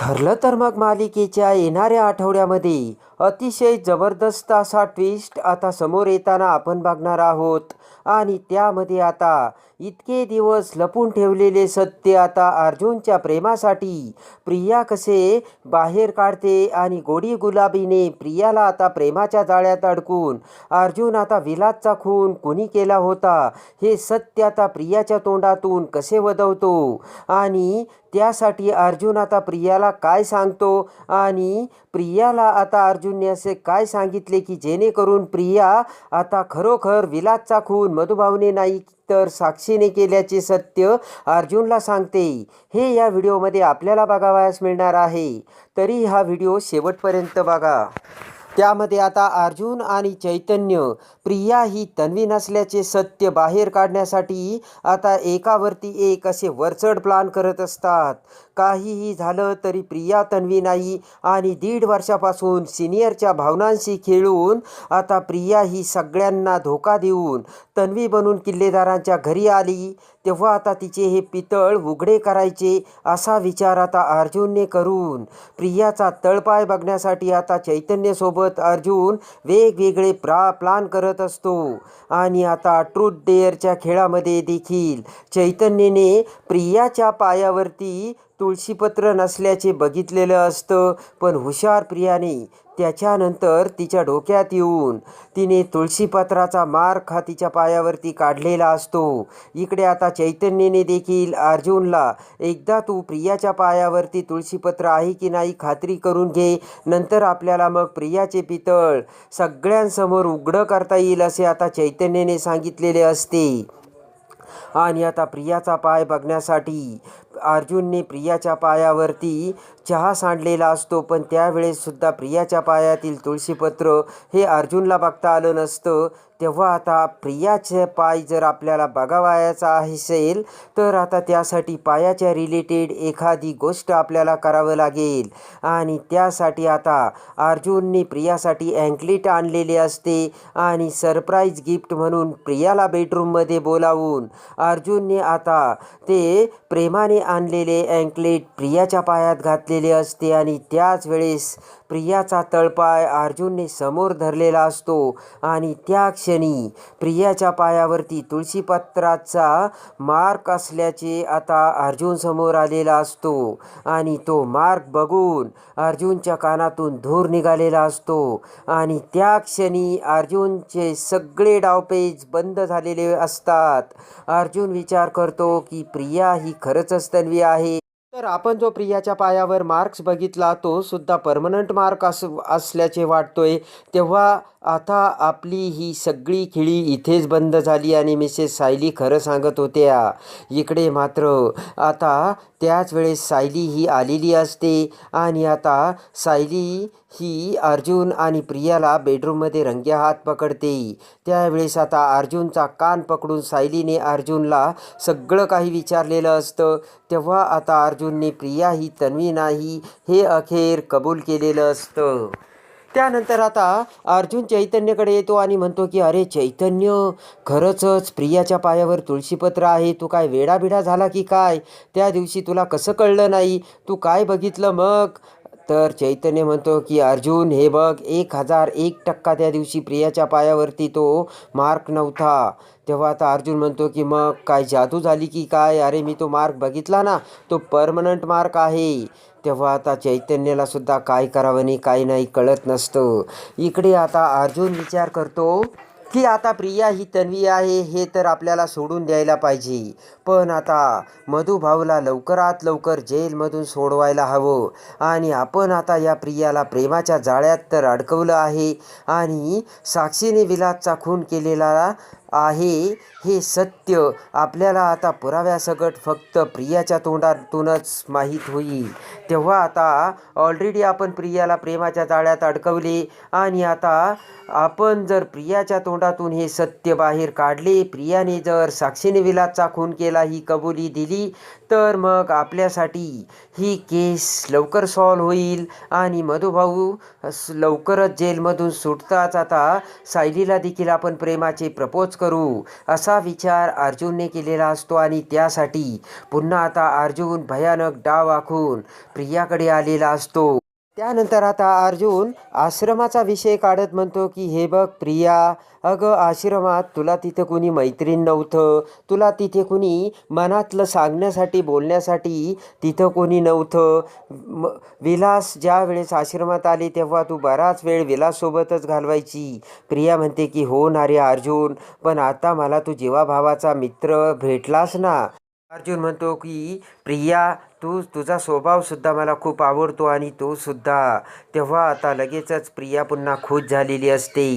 ठरलं तर मग मालिकेच्या येणाऱ्या आठवड्यामध्ये अतिशय जबरदस्त असा ट्विस्ट आता समोर येताना आपण बघणार आहोत. आणि त्यामध्ये आता इतके दिवस लपून ठेवलेले सत्य आता अर्जुनच्या प्रेमासाठी प्रिया कसे बाहेर काढते आणि गोडी गुलाबीने प्रियाला आता प्रेमाच्या जाळ्यात अडकून अर्जुन आता विलासचा खून कुणी केला होता हे सत्य आता प्रियाच्या तोंडातून कसे वदवतो? आणि त्यासाठी अर्जुन आता प्रियाला काय सांगतो? आणि प्रियाला आता अर्जुनने असे काय सांगितले की जेणेकरून प्रिया आता खरोखर विलासचा खून मधुभावने नाही तर साक्षीने केल्याचे सत्य अर्जुनला सांगते. हे या व्हिडिओमध्ये आपल्याला बघावयास मिळणार आहे. तरी हा व्हिडिओ शेवटपर्यंत बघा. त्यामध्ये आता अर्जुन आणि चैतन्य प्रिया ही तन्वी नसल्याचे सत्य बाहेर काढण्यासाठी आता एकावरती एक असे वरचढ प्लान करत असतात. काहीही झालं तरी प्रिया तन्वी नाही आणि दीड वर्षापासून सिनियरच्या भावनांशी खेळून आता प्रिया ही सगळ्यांना धोका देऊन तन्वी बनून किल्लेदारांच्या घरी आली. तेव्हा आता तिचे हे पितळ उघडे करायचे असा विचार आता अर्जुनने करून प्रियाचा तळपाय बघण्यासाठी आता चैतन्यसोबत अर्जुन वेगवेगळे प्रा प्लान करत असतो. आणि आता ट्रूथ डेअरच्या खेळामध्ये देखील चैतन्यने प्रियाच्या पायावरती तुळशीपत्र नसल्याचे बघितलेलं असतं पण हुशार प्रियाने त्याच्यानंतर तिच्या डोक्यात येऊन तिने तुळशीपत्राचा मार हा तिच्या पायावरती काढलेला असतो. इकडे आता चैतन्यने देखील अर्जुनला एकदा तू प्रियाच्या पायावरती तुळशीपत्र आहे की नाही खात्री करून घे नंतर आपल्याला मग प्रियाचे पितळ सगळ्यांसमोर उघडं करता येईल असे आता चैतन्यने सांगितलेले असते. आणि आता प्रियाचा पाय बघण्यासाठी अर्जुनने प्रियाच्या पायावरती चहा सांडलेला असतो पण त्यावेळेससुद्धा प्रियाच्या पायातील तुळशीपत्र हे अर्जुनला बघता आलं नसतं. तेव्हा आता प्रियाचे पाय जर आपल्याला बघावायचा असेल तर आता त्यासाठी पायाच्या रिलेटेड एखादी गोष्ट आपल्याला करावं लागेल. आणि त्यासाठी आता अर्जुनने प्रियासाठी अँकलेट आणलेले असते आणि सरप्राईज गिफ्ट म्हणून प्रियाला बेडरूममध्ये बोलावून अर्जुनने आता ते प्रेमाने आणलेले अँकलेट प्रियाच्या पायात घातलेले असते आणि त्याच वेळेस प्रियाचा तळपाय अर्जुनने समोर धरलेला असतो आणि त्या क्षणी प्रियाच्या पायावरती तुळशीपत्राचा मार्क असल्याचे आता अर्जुन समोर आलेला असतो. आणि तो मार्क बघून अर्जुनच्या कानातून धूर निघालेला असतो. आणि त्या क्षणी अर्जुनचे सगळे डावपेज बंद झालेले असतात. अर्जुन विचार करतो की प्रिया ही खरंच तन्वी आहे. तर आपण जो प्रियाच्या पायावर मार्क्स बघितला तो सुद्धा परमनंट मार्क अस असल्याचे वाटतोय. तेव्हा आता आपली ही सगळी खिळी इथेच बंद झाली आणि मिसेस सायली खरं सांगत होत्या इकडे मात्र आता त्याच वेळेस सायली ही आलेली असते आणि आता सायली ही अर्जुन आणि प्रियाला बेडरूममध्ये रंगे हात पकडते. त्यावेळेस आता अर्जुनचा कान पकडून सायलीने अर्जुनला सगळं काही विचारलेलं असतं. तेव्हा आता अर्जुनने प्रिया ही तन्वी नाही हे अखेर कबूल केलेलं असतं. त्यानंतर आता अर्जुन चैतन्यकडे येतो आणि म्हणतो की अरे चैतन्य खरंचच प्रियाच्या पायावर तुळशीपत्र आहे. तू काय वेडाबिडा झाला की काय? त्या दिवशी तुला कसं कळलं नाही? तू काय बघितलं मग? तर चैतन्य म्हणतो की अर्जुन हे बघ एक हजार एक टक्का त्या दिवशी प्रियाच्या पायावरती तो मार्क नव्हता. तेव्हा आता अर्जुन म्हणतो की मग काय जादू झाली की काय? अरे मी तो मार्क बघितला ना. तो परमनंट मार्क आहे. तेव्हा आता चैतन्याला सुद्धा काय करावं आणि काय नाही कळत नसतं. इकडे आता अर्जुन विचार करतो की आता प्रिया ही तन्वी आहे हे तर आपल्याला सोडून द्यायला पाहिजे. पण आता मधुभाऊला लवकरात लवकर जेलमधून सोडवायला हवं. आणि आपण आता या प्रियाला प्रेमाच्या जाळ्यात तर अडकवलं आहे. आणि साक्षीने विलासचा खून केलेला आहे हे सत्य. आपल्याला आता पुराव्यासकट फक्त प्रियाच्या तोंडातूनच माहीत होईल. तेव्हा आता ऑलरेडी आपण प्रियाला प्रेमाच्या जाळ्यात अडकवले आणि आता आपण जर प्रियाच्या तोंडातून हे सत्य बाहेर काढले प्रियाने जर साक्षीने विलासचा खून केला ही कबुली दिली तर मग आपल्यासाठी ही केस लवकर सॉल्व होईल. आणि मधुभाऊ लवकरच जेलमधून सुटताच आता सायलीला देखील आपण प्रेमाचे प्रपोज करू असा विचार अर्जुनने केलेला असतो. आणि त्यासाठी पुन्हा आता अर्जुन भयानक डाव आखून प्रियाकडे आलेला असतो. त्यानंतर आता अर्जुन आश्रमाचा विषय काढत म्हणतो की हे बघ प्रिया अगं आश्रमात तुला तिथं कुणी मैत्रीण नव्हतं. तुला तिथे कुणी मनातलं सांगण्यासाठी बोलण्यासाठी तिथं कोणी नव्हतं. म विलास ज्या वेळेस आश्रमात आले तेव्हा तू बराच वेळ विलाससोबतच घालवायची. प्रिया म्हणते की हो ना रे अर्जुन पण आता मला तू जीवाभावाचा मित्र भेटलास ना. अर्जुन म्हणतो की प्रिया तू तुझा स्वभावसुद्धा मला खूप आवडतो आणि तोसुद्धा तेव्हा आता लगेचच प्रिया पुन्हा खुश झालेली असते.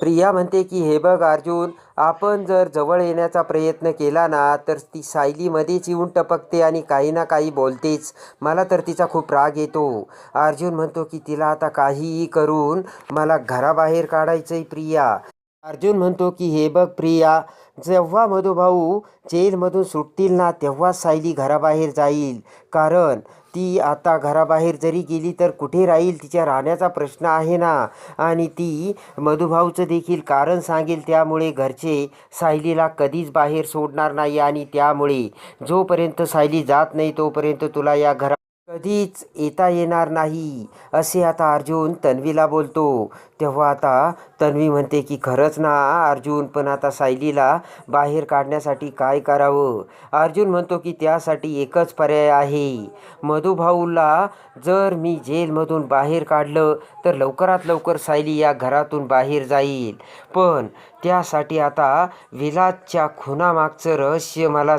प्रिया म्हणते की हे बघ अर्जुन आपण जर जवळ येण्याचा प्रयत्न केला ना तर ती सायलीमध्येच येऊन टपकते आणि काही ना काही बोलतेच. मला तर तिचा खूप राग येतो. अर्जुन म्हणतो की तिला आता काहीही करून मला घराबाहेर काढायचंय प्रिया. अर्जुन म्हणतो की हे बघ प्रिया जेव्हा मधुभाऊ जेलमधून सुटतील ना तेव्हा सायली घराबाहेर जाईल. कारण ती आता घराबाहेर जरी गेली तर कुठे राहील तिच्या राहण्याचा प्रश्न आहे ना? आणि ती मधुभाऊचं देखील कारण सांगेल त्यामुळे घरचे सायलीला कधीच बाहेर सोडणार नाही आणि त्यामुळे जोपर्यंत सायली जात नाही तोपर्यंत तुला या घरा कधीच येता येणार नाही असे आता अर्जुन तन्वीला बोलतो. तेव्हा आता तन्वी म्हणते की खरंच ना अर्जुन पण आता सायलीला बाहेर काढण्यासाठी काय करावं? अर्जुन म्हणतो की त्यासाठी एकच पर्याय आहे. मधुभाऊला जर मी जेलमधून बाहेर काढलं तर लवकरात लवकर सायली या घरातून बाहेर जाईल. पण त्यासाठी आता विलासच्या खुनामागचं रहस्य मला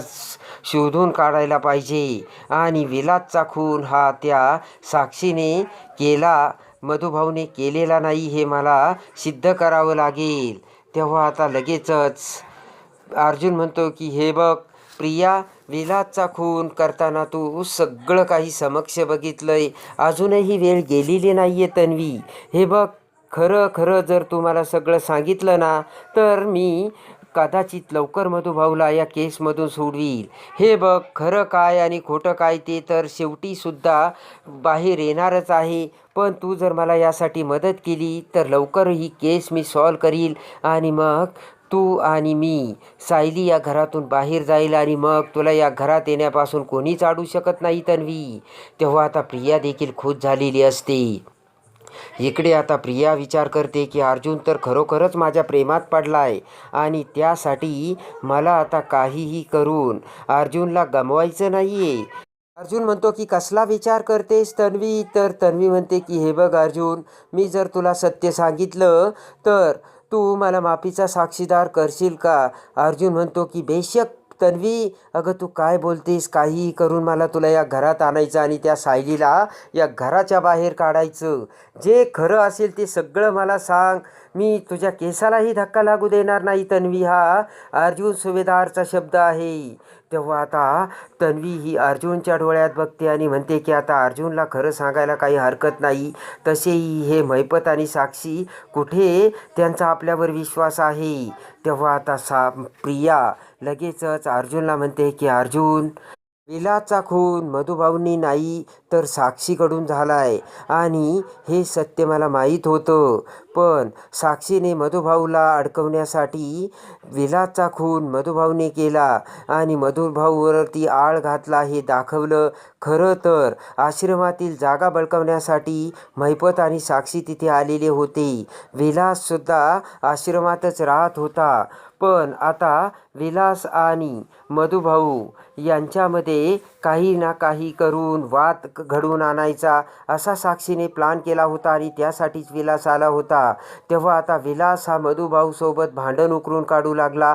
शोधून काढायला पाहिजे. आणि विलासचा खून हा त्या साक्षीने केला. मधुभाऊने केलेला नाही हे मला सिद्ध करावं लागेल. तेव्हा आता लगेचच अर्जुन म्हणतो की हे बघ प्रिया विलासचा खून करताना तू सगळं काही समक्ष बघितलंय. अजूनही वेळ गेलेली नाही आहे तन्वी. हे बघ खरं खरं जर तू मला सगळं सांगितलं ना तर मी कदाचित लवकर मधुभाऊला या केसमधून सोडवील हे बघ खरं काय आणि खोटं काय ते तर शेवटीसुद्धा बाहेर येणारच आहे. पण तू जर मला यासाठी मदत केली तर लवकर ही केस मी सॉल्व करील. आणि मग तू आणि मी सायली या घरातून बाहेर जाईल आणि मग तुला या घरात येण्यापासून कोणीच अडू शकत नाही तन्वी. तेव्हा आता प्रिया देखील खुश झालेली असते. इकडे आता प्रिया विचार करते की अर्जुन तर खरोखरच माझ्या प्रेमात पडलाय आणि त्यासाठी मला आता काहीही करून अर्जुनला गमवायचं नाहीये. अर्जुन म्हणतो की कसला विचार करतेस तन्वी? तर तन्वी म्हणते की हे बघ अर्जुन मी जर तुला सत्य सांगितलं तर तू मला माफीचा साक्षीदार करशील का? अर्जुन म्हणतो की बेशक तन्वी अगं तू काय बोलतेस? काहीही करून मला तुला या घरात आणायचं आणि त्या सायलीला या घराच्या बाहेर काढायचं. जे खरं असेल ते सगळं मला सांग. मी तुझ्या केसालाही धक्का लागू देणार नाही तन्वी हा. अर्जुन सुभेदारचा शब्द आहे. तेव्हा आता तन्वी ही अर्जुनच्या डोळ्यात बघते आणि म्हणते की आता अर्जुनला खरं सांगायला काही हरकत नाही. तसेही हे मैपत आणि साक्षी कुठे? त्यांचा आपल्यावर विश्वास आहे. तेव्हा आता सा प्रिया लगेचच अर्जुनला म्हणते की अर्जुन विलाचा खून मधुभाऊंनी नाही तर साक्षीकडून झालाय. आणि हे सत्य मला माहीत होतं. पण साक्षीने मधुभाऊला अडकवण्यासाठी विलाचा खून मधुभाऊने केला आणि मधुभाऊवरती आळ घातला हे दाखवलं. खरं तर आश्रमातील जागा बळकवण्यासाठी महिपत आणि साक्षी तिथे आलेले होते. विलाससुद्धा आश्रमातच राहत होता. पण आता विलास आणि मधुभाऊ यांच्यामध्ये काही ना काही करून वाद घडवून आणायचा असा साक्षीने प्लान केला होता आणि त्यासाठीच विलास आला होता. तेव्हा आता विलास हा मधुभाऊसोबत भांडण उकरून काढू लागला.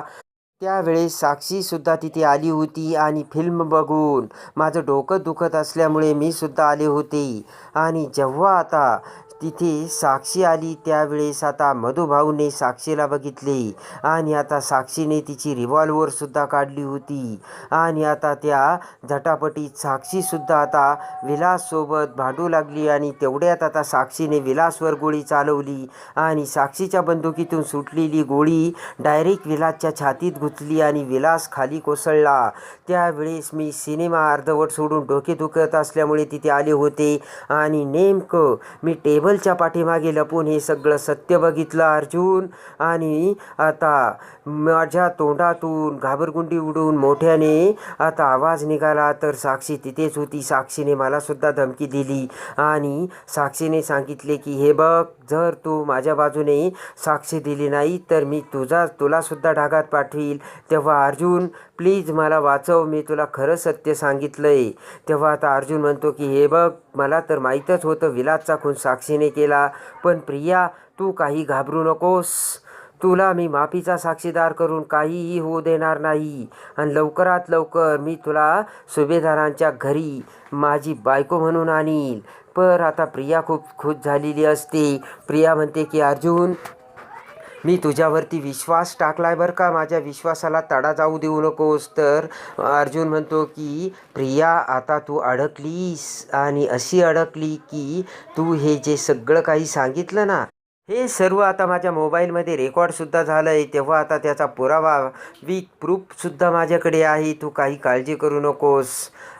त्यावेळेस साक्षीसुद्धा तिथे आली होती आणि फिल्म बघून माझं डोकं दुखत असल्यामुळे मी सुद्धा आले होते. आणि जेव्हा आता तिथे साक्षी आली. त्यावेळेस आता मधुभाऊने साक्षीला बघितले आणि आता साक्षीने तिची रिव्हॉल्वरसुद्धा काढली होती. आणि आता त्या झटापटीत साक्षीसुद्धा आता विलाससोबत भांडू लागली आणि तेवढ्यात आता साक्षीने विलासवर गोळी चालवली आणि साक्षीच्या बंदुकीतून सुटलेली गोळी डायरेक्ट विलासच्या छातीत घुतली आणि विलास खाली कोसळला. त्यावेळेस मी सिनेमा अर्धवट सोडून डोके दुखत असल्यामुळे तिथे आले होते आणि नेमकं मी टेबल टेबलच्या पाठीमागे लपून हे सगळं सत्य बघितलं अर्जुन. आणि आता माझ्या तोंडातून घाबरगुंडी उडून मोठ्याने आता आवाज निघाला तर साक्षी तिथेच होती. साक्षीने मला सुद्धा धमकी दिली आणि साक्षीने सांगितले की हे बघ जर तू माझ्या बाजूने साक्षी दिली नाही तर मी तुझा तुलासुद्धा ढागात पाठवील. तेव्हा अर्जुन प्लीज मला वाचव मी तुला खरं सत्य सांगितलं आहे तेव्हा आता अर्जुन म्हणतो की हे बघ मला तर माहीतच होतं विलासचा खून साक्षीने केला पण प्रिया तू काही घाबरू नकोस. तुला मी माफीचा साक्षीदार करून काहीही होऊ देणार नाही. आणि लवकरात लवकर मी तुला सुभेदारांच्या घरी माझी बायको म्हणून आणील. पर आता प्रिया खूप खुश झालेली असते. प्रिया म्हणते की अर्जुन मी तुझ्यावरती विश्वास टाकलाय बरं का? माझ्या विश्वासाला तडा जाऊ देऊ नकोस. तर अर्जुन म्हणतो की प्रिया आता तू अडकलीस आणि अशी अडकली की तू हे जे सगळं काही सांगितलं ना हे सर्व आता माझ्या मोबाईलमध्ये रेकॉर्डसुद्धा झालं आहे तेव्हा आता त्याचा पुरावा वीक प्रूफसुद्धा माझ्याकडे आहे. तू काही काळजी करू नकोस.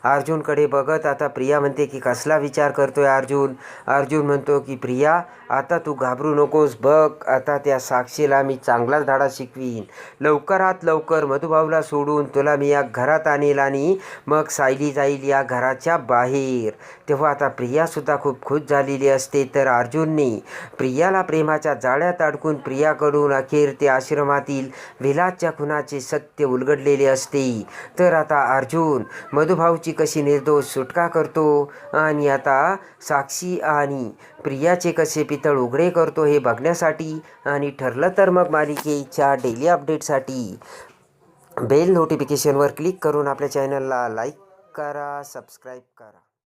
अर्जुनकडे बघत आता प्रिया म्हणते की कसला विचार करतोय अर्जुन? अर्जुन म्हणतो की प्रिया आता तू घाबरू नकोस बघ आता त्या साक्षीला मी चांगलाच धाडा शिकवीन. लवकरात लवकर मधुभाऊला सोडून तुला मी या घरात आणेल आणि मग सायली जाईल या घराच्या बाहेर. तेव्हा आता प्रियासुद्धा खूप खुश झालेली असते. तर अर्जुनने प्रियाला प्रेमाच्या जाळ्यात अडकून प्रियाकडून अखेर ते आश्रमातील विलासच्या खुनाचे सत्य उलगडलेले असते. तर आता अर्जुन मधुभाऊची कशी निर्दोष सुटका करतो? आणि आता साक्षी आणि प्रियाचे कसे पितळ उघडे करतो हे बघण्यासाठी आणि ठरलं तर मग मालिकेच्या डेली अपडेटसाठी बेल नोटिफिकेशनवर क्लिक करून आपल्या चॅनलला लाईक करा सबस्क्राईब करा.